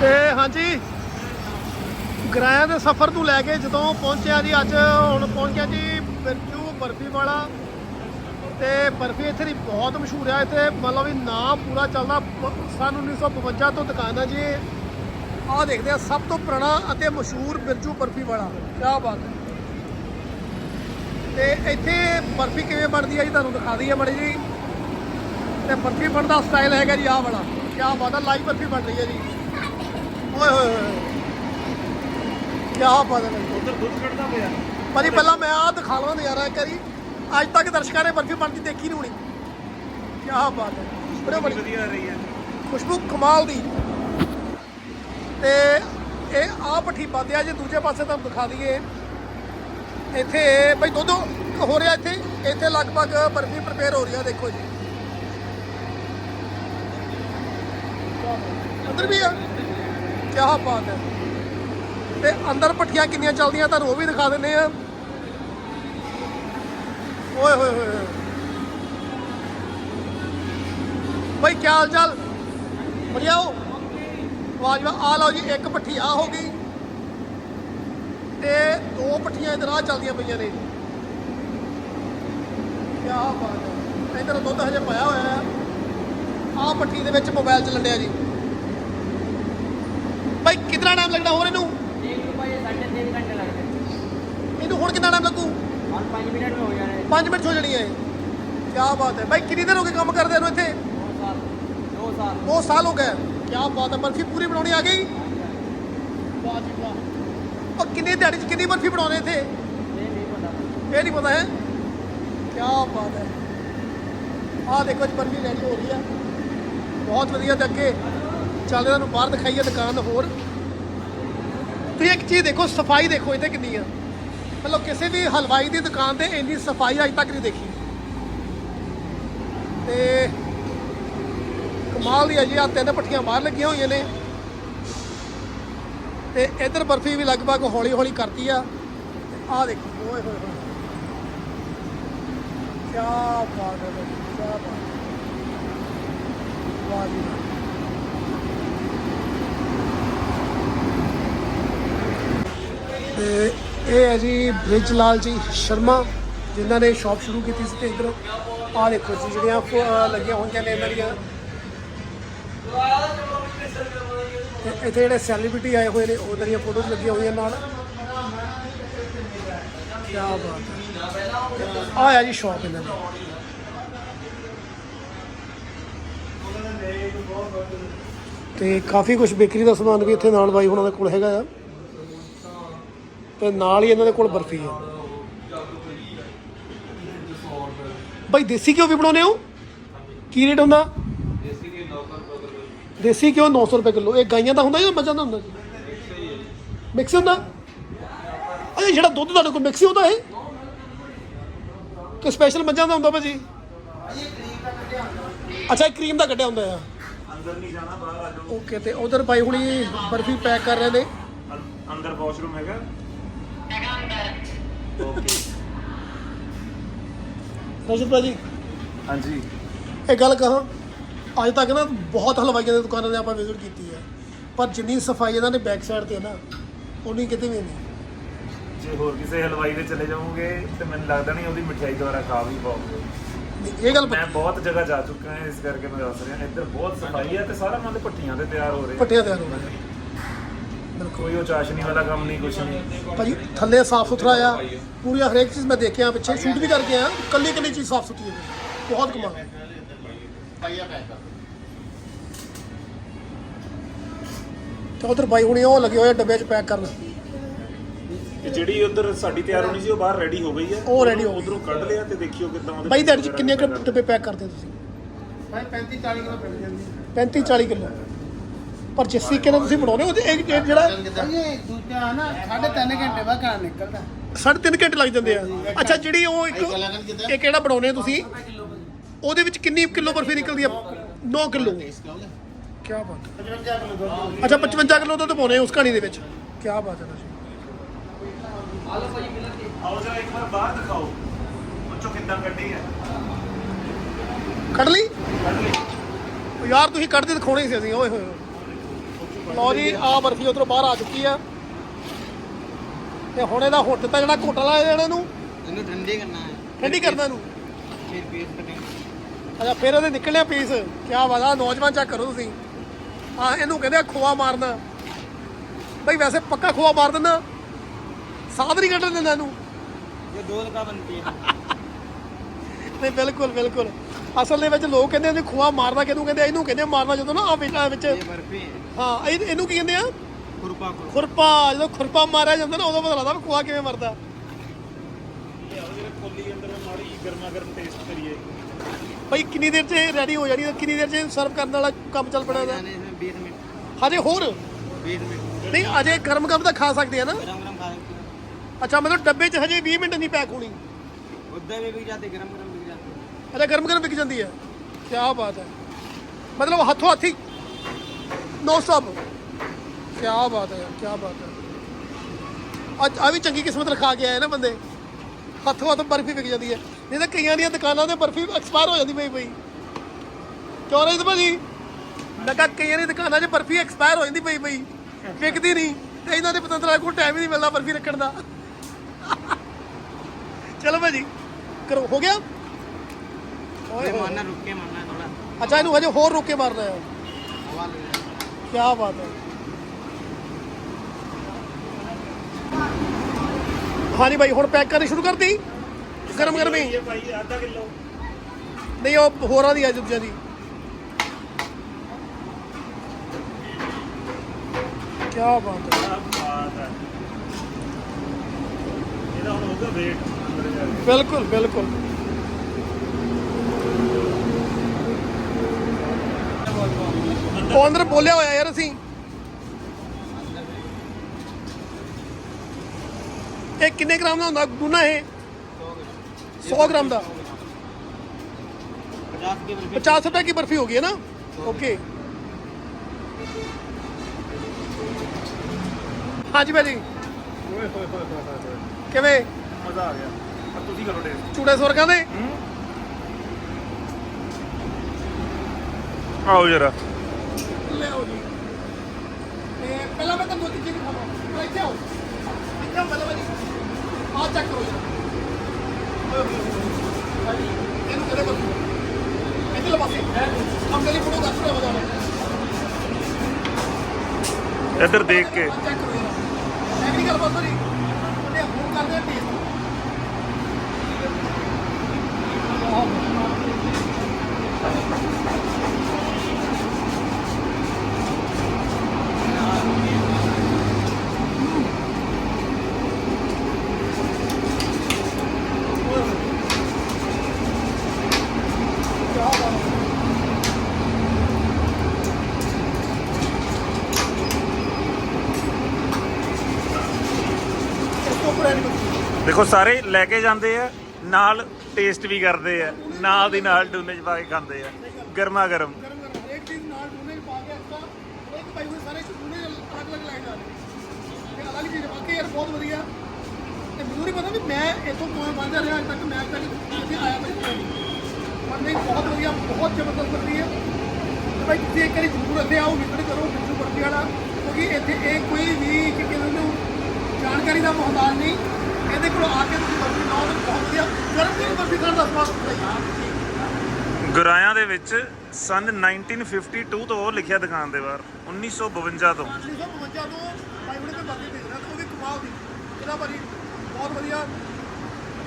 ਤੇ ਹਾਂਜੀ। ਗਰਾਇਆ ਦੇ ਸਫ਼ਰ ਤੋਂ ਲੈ ਕੇ ਜਦੋਂ ਪਹੁੰਚਿਆ ਜੀ, ਅੱਜ ਹੁਣ ਪਹੁੰਚਿਆ ਜੀ ਬਿਰਜੂ ਬਰਫੀ ਵਾਲਾ ਤੇ ਬਰਫੀ ਇੱਥੇ ਦੀ ਬਹੁਤ ਮਸ਼ਹੂਰ ਹੈ ਇੱਥੇ ਮਤਲਬ ਵੀ ਨਾਮ ਪੂਰਾ ਚੱਲਦਾ। ਪ- ਸੰਨ 1952 ਤੋਂ ਦੁਕਾਨ ਹੈ ਜੀ। ਆਹ ਦੇਖਦੇ ਆ, ਸਭ ਤੋਂ ਪੁਰਾਣਾ ਅਤੇ ਮਸ਼ਹੂਰ ਬਿਰਜੂ ਬਰਫੀ ਵਾਲਾ ਕੀ ਬਾਤ ਹੈ। ਤੇ ਇੱਥੇ ਬਰਫੀ ਕਿਵੇਂ ਬਣਦੀ ਹੈ ਜੀ, ਤੁਹਾਨੂੰ ਦਿਖਾ ਦਈਏ ਮੜੀ ਜੀ ਤੇ ਬਰਫੀ ਬਣਦਾ ਸਟਾਈਲ ਹੈਗਾ ਜੀ, ਆਹ ਵਾਲਾ। ਕੀ ਬਾਤ ਹੈ ਲਾਈਵ ਬਰਫੀ ਬਣ ਰਹੀ ਹੈ ਜੀ। ਓਏ ਹੋਏ ਕੀ। ਉਧਰ ਦੁੱਧ ਕੱਢਦਾ ਪਿਆ। ਭਾਜੀ ਪਹਿਲਾਂ ਮੈਂ ਆਹ ਦਿਖਾ ਲਵਾਂ ਨਜ਼ਾਰਾ ਇੱਕ ਵਾਰੀ। ਅੱਜ ਤੱਕ ਦਰਸ਼ਕਾਂ ਨੇ ਬਰਫੀ ਬਣਦੀ ਦੇਖੀ ਨਹੀਂ ਹੋਣੀ। ਕੀ ਬਾਤ ਹੈ। ਬੜੇ ਬੜੀ। ਵਧੀਆ ਰਹੀ ਹੈ। ਖੁਸ਼ਬੂ ਕਮਾਲ ਦੀ। ਤੇ ਇਹ ਆਹ ਭੱਠੀ ਬੰਦ ਆ ਜੇ ਦੂਜੇ ਪਾਸੇ ਤੁਹਾਨੂੰ ਦਿਖਾ ਦਈਏ। ਇੱਥੇ ਬਈ ਦੁੱਧ ਹੋ ਰਿਹਾ ਇੱਥੇ। ਇੱਥੇ ਲਗਭਗ ਬਰਫੀ ਪ੍ਰਪੇਅਰ ਹੋ ਰਹੀ ਆ ਦੇਖੋ ਜੀ। ਅੰਦਰ ਵੀ ਆ। ਕੀ ਬਾਤ ਹੈ। ਤੇ ਅੰਦਰ ਭੱਠੀਆਂ ਕਿੰਨੀਆਂ ਚੱਲਦੀਆਂ ਤੁਹਾਨੂੰ ਉਹ ਵੀ ਦਿਖਾ ਦਿੰਦੇ ਆ ਓਏ, ਹੋਏ ਹੋਏ ਹੋਏ। ਕੀ ਹਾਲ ਚਾਲ? ਵਧੀਆ ਹੋ? ਆਵਾਜ਼ ਵਾ ਆ ਲਓ ਜੀ, ਇੱਕ ਭੱਠੀ ਆ ਹੋ ਗਈ। ਤੇ ਦੋ ਭੱਠੀਆਂ ਇਧਰ ਆ ਚੱਲਦੀਆਂ ਪਈਆਂ ਨੇ। ਕੀ ਬਾਤ ਹੈ। ਇਧਰ ਦੁੱਧ ਹਜੇ ਪਾਇਆ ਹੋਇਆ ਹੈ। ਆਹ ਭੱਠੀ ਦੇ ਵਿੱਚ ਮੋਬਾਈਲ ਚੱਲਣ ਡਿਆ ਜੀ। ਕਿੰਨਾ ਟਾਈਮ ਲੱਗਦਾ ਹੋਰ ਇਹਨੂੰ? ਟੀਮ ਨੂੰ ਭਾਈ 3.5 ਘੰਟੇ ਲੱਗਦੇ। ਇਹਨੂੰ ਹੁਣ ਕਿੰਨਾ ਟਾਈਮ ਲੱਗੂ? 5 ਮਿੰਟ ਹੋ ਜਾਣੇ। 5 ਮਿੰਟ ਹੋ ਜਾਣੀ ਹੈ। ਕੀ ਬਾਤ ਹੈ। ਭਾਈ ਕਿੰਨੀ ਦੇਰ ਹੋ ਗਈ ਕੰਮ ਕਰਦੇ ਨੂੰ ਇੱਥੇ? 2 ਸਾਲ 2 ਸਾਲ। 2 ਸਾਲ ਹੋ ਗਏ। ਕੀ ਬਾਤ ਹੈ। ਬਰਫੀ ਪੂਰੀ ਬਣਾਉਣੀ ਆ ਗਈ? ਵਾਹ ਜੀ ਵਾਹ। ਉਹ ਕਿੰਨੇ ਦਿਹਾੜੀ ਚ ਕਿੰਨੀ ਬਰਫੀ ਬਣਾਉਂਦੇ ਇੱਥੇ? ਇਹ ਨਹੀਂ ਪਤਾ। ਇਹ ਨਹੀਂ ਪਤਾ ਹੈ। ਕੀ ਬਾਤ ਹੈ। ਆਹ ਦੇਖੋ ਜੀ ਬਰਫੀ ਲੈਣੀ ਹੋ ਰਹੀ ਹੈ। ਬਹੁਤ ਵਧੀਆ ਤੇ ਅੱਗੇ ਚੱਲ ਇਹਨਾਂ ਨੂੰ ਬਾਹਰ ਦਿਖਾਈਏ ਦੁਕਾਨ ਹੋਰ। ਤੁਸੀਂ ਇੱਕ ਚੀਜ਼ ਦੇਖੋ, ਸਫ਼ਾਈ ਦੇਖੋ ਇੱਥੇ ਕਿੰਨੀ ਆ। ਮਤਲਬ ਕਿਸੇ ਵੀ ਹਲਵਾਈ ਦੀ ਦੁਕਾਨ ਤੇ ਇੰਨੀ ਸਫ਼ਾਈ ਅਜੇ ਤੱਕ ਨਹੀਂ ਦੇਖੀ। ਤੇ ਕਮਾਲ ਦੀ ਆ ਆ ਤਿੰਨ ਪੱਟੀਆਂ ਬਾਹਰ ਲੱਗੀਆਂ ਹੋਈਆਂ ਨੇ। ਤੇ ਇਧਰ ਬਰਫੀ ਵੀ ਲਗਭਗ ਹੌਲੀ ਹੌਲੀ ਕਰਤੀ ਆ। ਆ ਦੇਖੋ, ਓਏ ਹੋਏ ਹੋਏ। ਕੀ ਬਾਤ ਹੈ ਕੀ ਬਾਤ ਹੈ। ਵਾਹ ਜੀ ਵਾਹ। ਤੇ ਇਹ ਹੈ ਜੀ ਬ੍ਰਿਜ ਲਾਲ ਜੀ ਸ਼ਰਮਾ, ਜਿਨ੍ਹਾਂ ਨੇ ਸ਼ਾਪ ਸ਼ੁਰੂ ਕੀਤੀ ਸੀ ਤੇ ਇਧਰ ਆਹ ਦੇਖੋ ਜੀ ਜਿਹੜੀਆਂ ਲੱਗੀਆਂ ਹੋਈਆਂ ਨੇ ਇਹਨਾਂ ਦੀਆਂ। ਤੇ ਇੱਥੇ ਜਿਹੜੇ ਸੈਲੀਬ੍ਰਿਟੀ ਆਏ ਹੋਏ ਨੇ, ਉਹਨਾਂ ਦੀਆਂ ਫੋਟੋਜ਼ ਲੱਗੀਆਂ ਹੋਈਆਂ ਨਾਲ। ਕੀ ਬਾਤ ਹੈ। ਆਹ ਹੈ ਜੀ ਸ਼ਾਪ ਇਹਨਾਂ ਦੀ। ਤੇ ਕਾਫੀ ਕੁਝ ਬੇਕਰੀ ਦਾ ਸਮਾਨ ਵੀ ਇੱਥੇ ਨਾਲ ਬਾਈ ਉਹਨਾਂ ਦੇ ਕੋਲ ਹੈਗਾ ਆ। ਤੇ ਨਾਲ ਹੀ ਇਹਨਾਂ ਦੇ ਕੋਲ ਬਰਫੀ ਆ ਬਾਈ ਦੇਸੀ ਘਿਓ ਵੀ ਬਣਾਉਂਦੇ ਹੋ? ਕੀ ਰੇਟ ਹੁੰਦਾ? ਦੇਸੀ ਘਿਓ 900 ਰੁਪਏ ਕਿਲੋ। ਇਹ ਗਾਈਆਂ ਦਾ ਹੁੰਦਾ ਜਾਂ ਮੱਝਾਂ ਦਾ ਹੁੰਦਾ ਮਿਕਸ ਹੁੰਦਾ। ਅਜੇ ਜਿਹੜਾ ਦੁੱਧ ਤੁਹਾਡੇ ਕੋਲ ਮਿਕਸ ਹੀ ਹੁੰਦਾ ਇਹ? ਕਿ ਸਪੈਸ਼ਲ ਮੱਝਾਂ ਦਾ ਹੁੰਦਾ ਭਾਜੀ? ਅੱਛਾ, ਇਹ ਕਰੀਮ ਦਾ ਕੱਢਿਆ ਹੁੰਦਾ ਆ। ਅੰਦਰ ਨਹੀਂ ਜਾਣਾ ਬਾਹਰ ਆ ਜਾਓ ਓਕੇ ਤੇ ਉਧਰ ਬਾਈ ਹੁਣੀ ਬਰਫੀ ਪੈਕ ਕਰ ਰਹੇ ਨੇ। ਅੰਦਰ ਵਾਸ਼ਰੂਮ ਹੈਗਾ। ਓਕੇ ਰਜਤ ਭਾਜੀ। ਹਾਂਜੀ। ਇਹ ਗੱਲ ਕਹਾਂ ਅੱਜ ਤੱਕ ਨਾ ਬਹੁਤ ਹਲਵਾਈਆਂ ਦੀ ਦੁਕਾਨਾਂ 'ਤੇ ਆਪਾਂ ਵਿਜ਼ਿਟ ਕੀਤੀ ਹੈ। ਪਰ ਜਿੰਨੀ ਸਫ਼ਾਈ ਇਹਨਾਂ ਨੇ ਬੈਕ ਸਾਈਡ ਤੇ ਨਾ ਉਨੀ ਕਿਤੇ ਵੀ ਨਹੀਂ। ਜੇ ਹੋਰ ਕਿਸੇ ਹਲਵਾਈ ਦੇ ਚਲੇ ਜਾਓਗੇ ਤੇ ਮੈਨੂੰ ਲੱਗਦਾ ਨਹੀਂ ਉਹਦੀ ਮਠਿਆਈ ਦੁਆਰਾ ਖਾ ਵੀ ਪਾਓਗੇ। ਇਹ ਗੱਲ ਮੈਂ ਬਹੁਤ ਜਗ੍ਹਾ ਜਾ ਚੁੱਕਾ ਹਾਂ ਇਸ ਕਰਕੇ ਮੈਂ ਦੱਸ ਰਿਹਾ ਇੱਧਰ ਬਹੁਤ ਸਫ਼ਾਈ ਹੈ ਤੇ ਸਾਰਾ ਦੇ ਭੱਟੀਆਂ ਤੇ ਤਿਆਰ ਹੋ ਰਹੇ ਪੱਟਿਆ ਤਿਆਰ ਹੋ ਗਿਆ ਕੋਈ ਉਹ ਚਾਸ਼ਨੀ ਵਾਲਾ ਕੰਮ ਨਹੀਂ ਕੁਛ ਨਹੀਂ। ਭਾਜੀ ਥੱਲੇ ਸਾਫ਼ ਸੁਥਰਾ ਆ। ਪੂਰੀ ਹਰੇਕ ਚੀਜ਼ ਮੈਂ ਦੇਖਿਆ ਪਿੱਛੇ ਸ਼ੂਟ ਵੀ ਕਰਕੇ ਆ ਕੱਲੀ ਕੱਲੀ ਚੀਜ਼ ਸਾਫ਼ ਸੁਥਰੀ ਹੈ ਬਹੁਤ ਕਮਾਲ। ਹੈ ਤੇ ਉਧਰ ਬਾਈ ਹੁਣੀ ਉਹ ਲੱਗੇ ਹੋਏ ਆ ਡੱਬੇ 'ਚ ਪੈਕ ਕਰਨ। ਤੇ ਜਿਹੜੀ ਉਧਰ ਸਾਡੀ ਤਿਆਰ ਹੋਣੀ ਸੀ ਉਹ ਬਾਹਰ ਰੈਡੀ ਹੋ ਗਈ ਹੈ ਉਹ ready ਹੋ ਗਈ। ਉਧਰੋਂ ਕੱਢ ਲਿਆ ਤੇ ਦੇਖਿਓ ਕਿਦਾਂ ਉਹਦੇ ਬਾਈ ਦਿਹਾੜੀ 'ਚ ਵਗੈਰਾ ਕਿੰਨੇ ਕੁ। ਡੱਬੇ ਪੈਕ ਕਰਦੇ ਹੋ ਤੁਸੀਂ? ਭਾਈ 35 40 ਕਿਲੋ ਪੈਂਦੀ ਜਾਂਦੀ। 35 40 ਕਿਲੋ। ਪਰ ਜਿਸ ਤਰੀਕੇ ਨਾਲ ਤੁਸੀਂ ਬਣਾਉਂਦੇ ਹੋ? ਇਹ ਇਹ ਜਿਹੜਾ ਇਹ ਦੂਜਾ ਨਾ ਸਾਢੇ ਤਿੰਨ ਘੰਟੇ ਬਾਅਦ ਘਰ ਨਿਕਲਦਾ। ਸਾਢੇ ਤਿੰਨ ਘੰਟੇ ਲੱਗ ਜਾਂਦੇ ਆ। ਅੱਛਾ ਜਿਹੜੀ ਉਹ ਇੱਕ ਇਹ ਕਿਹੜਾ ਬਣਾਉਨੇ ਤੁਸੀਂ? ਉਹਦੇ ਵਿੱਚ ਕਿੰਨੀ ਕਿਲੋ ਬਰਫੀ ਨਿਕਲਦੀ ਆ? 9 ਕਿਲੋ। ਕੀ ਬਾਤ ਹੈ। 55 ਕਿਲੋ ਦੁੱਧ ਅੱਛਾ 55 ਕਿਲੋ ਦੁੱਧ ਪਾਉਨੇ ਉਸ ਕਹਾਣੀ ਦੇ ਵਿੱਚ। ਕੀ ਬਾਤ ਹੈ ਜੀ। ਆਓ ਜਰਾ ਇੱਕ ਵਾਰ ਬਾਹਰ ਦਿਖਾਓ। ਚੋਂ ਕਿੱਦਾਂ ਕੱਢੀ ਹੈ। ਕੱਢ ਲਈ? ਕੱਢ ਲਈ। ਉਹ ਯਾਰ ਤੁਸੀਂ ਕੱਢਦੇ ਦਿਖਾਉਣੇ ਸੀ ਅਸੀਂ। ਓਏ ਹੋਏ ਹੋਏ। ਲਓ ਜੀ ਆ ਬਰਫੀ ਉਧਰੋਂ ਬਾਹਰ ਆ ਚੁੱਕੀ ਆ। ਤੇ ਹੁਣ ਇਹਦਾ ਹੁੱਟ ਤਾਂ ਜਿਹੜਾ ਘੁੱਟ ਲਾ ਜਾਣਾ ਇਹਨੂੰ ਇਹਨੂੰ ਠੰਡੀ ਕਰਨਾ ਹੈ। ਠੰਡੀ ਕਰਨਾ ਇਹਨੂੰ। ਫਿਰ ਪੀਸ ਕੱਟਣਾ ਅੱਛਾ ਫਿਰ ਉਹਦੇ ਨਿਕਲਿਆ ਪੀਸ। ਕਿਆ ਵਾਦਾ ਨੌਜਵਾਨ ਚੈੱਕ ਕਰੋ ਤੁਸੀਂ। ਆ ਇਹਨੂੰ ਕਹਿੰਦੇ ਖੋਆ ਮਾਰਨਾ। ਬਈ ਵੈਸੇ ਪੱਕਾ ਖੋਆ ਮਾਰ ਦਿੰਦਾ। ਸਾਧ ਨਹੀਂ ਕੱਢ ਦਿੰਦਾ ਇਹਨੂੰ। ਇਹ ਦੋ ਲਗਾ ਬਣਦੀ ਹੈ ਨਹੀਂ ਬਿਲਕੁਲ ਬਿਲਕੁਲ ਅਸਲ ਦੇ ਵਿੱਚ ਲੋਕ ਕਹਿੰਦੇ ਨੇ ਖੋਆ ਮਾਰਨਾ ਕਿਹਨੂੰ ਕਹਿੰਦੇ ਆ? ਇਹਨੂੰ ਕਹਿੰਦੇ ਆ ਮਾਰਨਾ ਜਦੋਂ ਨਾ ਆ ਵਿੱਚ ਵਿੱਚ ਇਹ ਬਰਫੀ ਹੈ ਹਾਂ ਇਹ- ਇਹਨੂੰ ਕੀ ਕਹਿੰਦੇ ਆ ਕੁਰਪਾ ਕੁਰਪਾ ਖੁਰਪਾ ਜਦੋਂ ਖੁਰਪਾ ਮਾਰਿਆ ਜਾਂਦਾ ਨਾ ਉਦੋਂ ਪਤਾ ਲੱਗਦਾ ਵੀ ਖੋਆ ਕਿਵੇਂ ਮਰਦਾ ਲਿਆਓ ਜਿਹੜੇ ਕੋਲੀ ਅੰਦਰ ਮਾੜੀ ਗਰਮਾ ਗਰਮ ਟੇਸਟ ਕਰੀਏ ਬਈ ਕਿੰਨੀ ਦੇਰ 'ਚ ਰੈਡੀ ਹੋ ਜਾਣੀ ਹੈ ਕਿੰਨੀ ਦੇਰ 'ਚ ਸਰਵ ਕਰਨ ਵਾਲਾ ਕੰਮ ਚੱਲ ਪਣਾ ਇਹਦਾ जाने इसमें 20 मिनट ਹਜੇ ਹੋਰ 20 मिनट ਨਹੀਂ ਅਜੇ ਗਰਮ ਗਰਮ ਤਾਂ ਖਾ ਸਕਦੇ ਆ ਨਾ गरम गरम खा सकते हैं ਅੱਛਾ ਮਤਲਬ ਡੱਬੇ 'ਚ ਹਜੇ 20 ਮਿੰਟ ਨਹੀਂ ਪੈਕ ਹੋਣੀ उधर भी बिक जाते गरम गरम बिक जाते ਅੱਛਾ ਗਰਮ ਗਰਮ ਵਿਕ ਜਾਂਦੀ ਹੈ। ਕੀ ਬਾਤ ਹੈ। ਮਤਲਬ ਹੱਥੋਂ ਹੱਥੀ ਨੋ ਸਟਾਪ ਕੀ ਬਾਤ ਹੈ ਕੀ ਬਾਤ ਹੈ। ਅੱਜ ਆ ਵੀ ਚੰਗੀ ਕਿਸਮਤ ਰਖਾ ਕੇ ਆਏ ਨਾ ਬੰਦੇ। ਹੱਥੋਂ ਹੱਥ ਬਰਫੀ ਵਿਕ ਜਾਂਦੀ ਹੈ। ਨਹੀਂ ਤਾਂ ਕਈਆਂ ਦੀਆਂ ਦੁਕਾਨਾਂ ਤੇ ਬਰਫੀ ਐਕਸਪਾਇਰ ਹੋ ਜਾਂਦੀ ਪਈ ਪਈ ਕਿਉਂ ਰਹੀ ਭਾਜੀ? ਮੈਂ ਕਿਹਾ ਕਈਆਂ ਦੀਆਂ ਦੁਕਾਨਾਂ 'ਚ ਬਰਫੀ ਐਕਸਪਾਇਰ ਹੋ ਜਾਂਦੀ ਪਈ ਪਈ ਵਿਕਦੀ ਨਹੀਂ ਤੇ ਇਹਨਾਂ ਦੇ ਪਤੰਦਰਾ ਕੋਲ ਟਾਈਮ ਹੀ ਨਹੀਂ ਮਿਲਦਾ ਬਰਫੀ ਰੱਖਣ ਦਾ। ਚਲੋ ਭਾਜੀ, ਕਰੋ, ਹੋ ਗਿਆ? ਓਏ हैं ਹੋਏ। मारना रुक के मारना है थोड़ा ਅੱਛਾ ਇਹਨੂੰ ਹਜੇ ਹੋਰ ਰੋਕ ਕੇ ਮਾਰਨਾ ਹੈ हवा लग जाए ਕੀ ਬਾਤ ਹੈ ਹਾਂਜੀ ਭਾਈ ਹੁਣ ਪੈਕ ਕਰਨੀ ਸ਼ੁਰੂ ਕਰਤੀ ਗਰਮ ਗਰਮ ਹੀ ਇਹ ਭਾਈ ਅੱਧਾ ਕਿਲੋ ਨਹੀਂ ਉਹ ਹੋਰਾਂ ਦੀ ਆ ਦੂਜਿਆਂ ਦੀ ਕੀ ਬਾਤ ਹੈ ਆ ਬਾਤ ਹੈ ਇਹਦਾ ਹੁਣ ਹੋਊਗਾ ਵੇਟ ਅੰਦਰ ਜਾ ਕੇ ਬਿਲਕੁਲ ਬਿਲਕੁਲ ਉਹ ਬੋਲਿਆ ਹੋਇਆ ਯਾਰ ਅਸੀਂ। ਇਹ ਕਿੰਨੇ ਗ੍ਰਾਮ ਦਾ ਹੁੰਦਾ? ਗੁਨਾ ਇਹ? 100 ਗ੍ਰਾਮ ਦਾ। 50 ਰੁਪਏ ਕੀ ਬਰਫੀ ਹੋ ਗਈ ਹੈ ਨਾ? ਓਕੇ ਹਾਂਜੀ ਭਾਜੀ। ਕਿਵੇਂ? ਮਜ਼ਾ ਆ ਗਿਆ। ਤੁਸੀਂ ਕਰੋ ਟੇਸਟ ਚੂੜੇ ਸੁਰਗਾਂ ਦੇ? ਆਓ ਜਰਾ। ਪਹਿਲਾਂ ਮੈਂ ਤੁਹਾਨੂੰ ਇੱਕ ਚੀਜ਼ ਦਿਖਾਵਾਂ ਇੱਥੇ ਆਓ ਇੱਥੇ ਆਓ ਪਹਿਲਾਂ ਭਾਜੀ ਆਹ ਚੈੱਕ ਕਰੋ ਜੀ ਓਏ ਹੋਏ ਹੋਏ। ਭਾਜੀ ਇਹਨੂੰ ਕਿਹੜੇ ਕੋਲ ਇੱਥੇ ਲਵਾਸੇ ਹਮ ਗਲੀ ਫੋਟੋ ਦੱਸ ਰਿਹਾ ਬਤਾ ਇੱਧਰ ਦੇਖ ਕੇ ਚੈੱਕ ਕਰੋ ਜਰਾ ਮੈਂ ਵੀ ਗੱਲ ਬਸ ਨਹੀਂ ਉਹਨੇ ਫੋਨ ਕਰਦੇ ਆ ਟੇਸਟ ਇਸ ਦੇਖੋ ਸਾਰੇ ਲੈ ਕੇ ਜਾਂਦੇ ਆ ਨਾਲ ਟੇਸਟ ਵੀ ਕਰਦੇ ਆ ਨਾਲ ਦੀ ਨਾਲ ਡੂਨੇ ਚ ਪਾ ਕੇ ਖਾਂਦੇ ਆ। ਗਰਮਾ ਗਰਮ। ਗਰਮ ਗਰਮ ਹਰੇਕ ਚੀਜ਼ ਨਾਲ ਡੂਨੇ ਚ ਪਾ ਕੇ ਇੱਕ ਪਾਈ ਹੋਏ ਸਾਰੇ ਡੂਨੇ ਅਲੱਗ ਅਲੱਗ ਲਾਏ ਜਾ ਰਹੇ ਇਹ ਅਲੱਗ ਚੀਜ਼ ਬਾਕੀ ਯਾਰ ਬਹੁਤ ਵਧੀਆ। ਤੇ ਮੈਨੂੰ ਨਹੀਂ ਪਤਾ ਵੀ ਮੈਂ ਇੱਥੋਂ ਕਿਵੇਂ ਪਹੁੰਚਿਆ ਰਿਹਾ ਅੱਜ ਤੱਕ ਮੈਂ ਅੱਜ ਤੱਕ ਇੱਥੇ ਆਇਆ ਮੈਂ ਪਰ ਨਹੀਂ ਬਹੁਤ ਵਧੀਆ ਬਹੁਤ ਜ਼ਬਰਦਸਤ ਬਣਦੀ ਹੈ ਤੇ ਭਾਈ ਤੁਸੀਂ ਇੱਕ ਵਾਰੀ ਜ਼ਰੂਰ ਇੱਥੇ ਆਓ ਵਿਜ਼ਿਟ ਕਰੋ ਬਿੱਜੂ ਬਰਫੀ ਵਾਲਾ ਕਿਉਂਕਿ ਇੱਥੇ ਇਹ ਕੋਈ ਵੀ ਕਿ ਜਾਣਕਾਰੀ ਦਾ ਮੁਹਤਾਜ ਨਹੀਂ। ਇਹਦੇ ਕੋਲ ਆ ਕੇ ਤੁਸੀਂ ਬਰਫੀ ਖਾਓ ਤੇ ਬਹੁਤ ਵਧੀਆ। ਗਰਮ ਗਰਮ ਬਰਫੀ ਖਾਣ ਦਾ ਸਵਾਦ ਹੁੰਦਾ ਗੁਰਾਇਆਂ ਦੇ ਵਿੱਚ ਸਨ 1952 ਤੋਂ ਉਹ ਲਿਖਿਆ ਦੁਕਾਨ ਦੇ ਬਾਹਰ 1952 ਤੋਂ। 1952 ਤੋਂ ਭਾਈ ਉਹਨੇ ਤੇ ਬਾਕੀ ਦੇ ਰਿਹਾ ਤੇ ਉਹ ਵੀ ਕਮਾਲ ਦੀ। ਇਹਦਾ ਭਾਜੀ ਬਹੁਤ ਵਧੀਆ।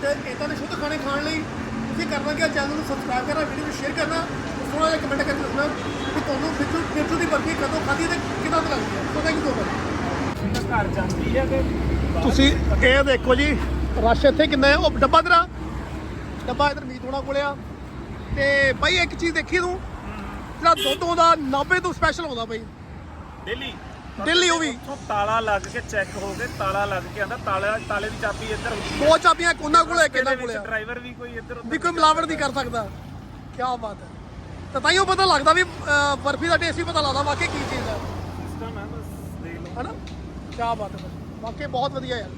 ਤੇ ਇਦਾਂ ਦੇ ਸ਼ੁੱਧ ਖਾਣੇ ਖਾਣ ਲਈ ਤੁਸੀਂ ਕਰਨਾ ਕਿ ਚੈਨਲ ਨੂੰ ਸਬਸਕ੍ਰਾਈਬ ਕਰਨਾ ਵੀਡੀਓ ਨੂੰ ਸ਼ੇਅਰ ਕਰਨਾ ਤੇ ਥੋੜਾ ਜਿਹਾ ਕਮੈਂਟ ਕਰਕੇ ਦੱਸਣਾ ਕਿ ਤੁਹਾਨੂੰ ਬਿੱਜੂ ਬਿੱਜੂ ਦੀ ਬਰਫੀ ਕਦੋਂ ਖਾਧੀ ਤੇ ਕਿਦਾਂ ਦੀ ਲੱਗਦੀ ਹੈ। ਸੋ ਥੈਂਕ ਯੂ ਸੋ ਘਰ ਜਾਂਦੀ ਹੈ ਤੇ ਤੁਸੀਂ ਇਹ ਦੇਖੋ ਜੀ ਰਸ਼ ਇੱਥੇ ਕਿੰਨਾ ਹੈ? ਉਹ ਡੱਬਾ ਤੇਰਾ ਡੱਬਾ ਇਧਰ ਮੀਤ ਹੋਣਾ ਕੋਲੇ ਆ। ਤੇ ਭਾਈ ਇੱਕ ਚੀਜ਼ ਦੇਖੀ ਤੂੰ? ਜਿਹੜਾ ਦੁੱਧ ਉਹਦਾ 90 ਤੋਂ ਸਪੈਸ਼ਲ ਆਉਂਦਾ ਭਾਈ ਡੇਲੀ। ਦਿੱਲੀ ਉਹ ਵੀ। ਉੱਥੋਂ ਤਾਲਾ ਲੱਗ ਕੇ ਚੈੱਕ ਹੋ ਕੇ ਤਾਲਾ ਲੱਗ ਕੇ ਆਂਦਾ ਤਾਲਾ ਤਾਲੇ ਦੀ ਚਾਬੀ ਇੱਧਰ ਹੁੰਦੀ ਦੋ ਚਾਬੀਆਂ ਉਹਨਾਂ ਕੋਲੇ ਇਹਨਾਂ ਕੋਲੇ ਆ। ਡਰਾਈਵਰ ਵੀ ਕੋਈ ਇੱਧਰ ਉੱਧਰ ਵੀ ਕੋਈ ਮਿਲਾਵਟ ਨਹੀਂ ਕਰ ਸਕਦਾ। ਕੀ ਬਾਤ ਹੈ। ਤਾਂ ਤਾਂ ਹੀ ਉਹ ਪਤਾ ਲੱਗਦਾ ਵੀ ਬਰਫੀ ਦਾ ਟੇਸਟ ਵੀ ਪਤਾ ਲੱਗਦਾ ਵਾਕਈ ਕੀ ਚੀਜ਼ ਹੈ। ਸਿਸਟਮ ਹੈ ਬਸ ਦੇਖ ਲਓ। ਹਨਾ? ਕੀ ਬਾਤ ਹੈ। ਵਾਕਈ ਬਹੁਤ ਵਧੀਆ ਯਾਰ।